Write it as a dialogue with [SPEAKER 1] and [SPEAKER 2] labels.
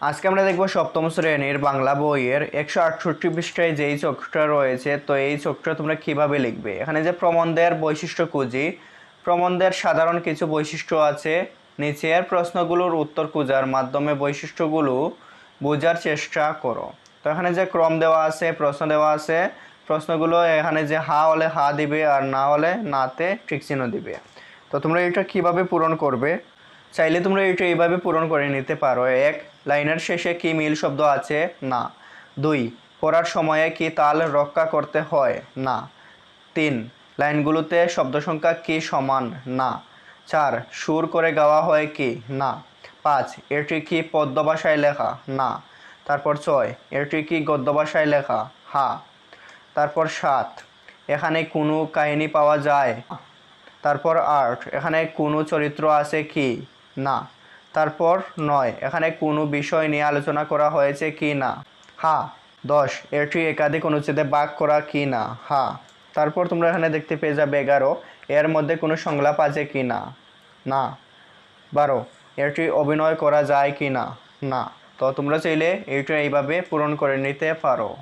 [SPEAKER 1] আজকে আমরা দেখব সপ্তম শ্রেণির বাংলা বইয়ের একশো আটষট্টি পৃষ্ঠায় যেই চোখটা রয়েছে, তো এই চোখটা তোমরা কীভাবে লিখবে? এখানে যে প্রবন্ধের বৈশিষ্ট্য খুঁজি, প্রবন্ধের সাধারণ কিছু বৈশিষ্ট্য আছে। নিচের প্রশ্নগুলোর উত্তর খোঁজার মাধ্যমে বৈশিষ্ট্যগুলো বোঝার চেষ্টা করো। তো এখানে যে ক্রম দেওয়া আছে, প্রশ্ন দেওয়া আছে, প্রশ্নগুলো এখানে যে হা হলে হা দিবে আর না হলে নাতে ঠিক চিহ্ন দিবে। তো তোমরা এটা কীভাবে পূরণ করবে? চাইলে তোমরা এটা এইভাবে পূরণ করে নিতে পারো। এক, লাইনের শেষে কি মিল শব্দ আছে? না। দুই, পড়ার সময়ে কি তাল রক্ষা করতে হয়? না। তিন, লাইনগুলোতে শব্দ সংখ্যা কি সমান? না। চার, সুর করে গাওয়া হয় কি? না। পাঁচ, এটি কি পদ্য ভাষায় লেখা? না। তারপর ছয়, এটি কি গদ্য ভাষায় লেখা? হা। তারপর সাত, এখানে কোনো কাহিনী পাওয়া যায়? তারপর আট, এখানে কোনো চরিত্র আছে কি? না। তারপর নয়, এখানে কোনো বিষয় নিয়ে আলোচনা করা হয়েছে কি না? হা, দশ, এটি একাধিক অনুচ্ছেদে বাক করা কি না? হা, তারপর তোমরা এখানে দেখতে পেয়ে যাবে এগারো, এর মধ্যে কোনো সংলাপ আছে কি না? না। বারো, এটি অভিনয় করা যায় কি না? না। তো তোমরা চাইলে এইটা এইভাবে পূরণ করে নিতে পারো।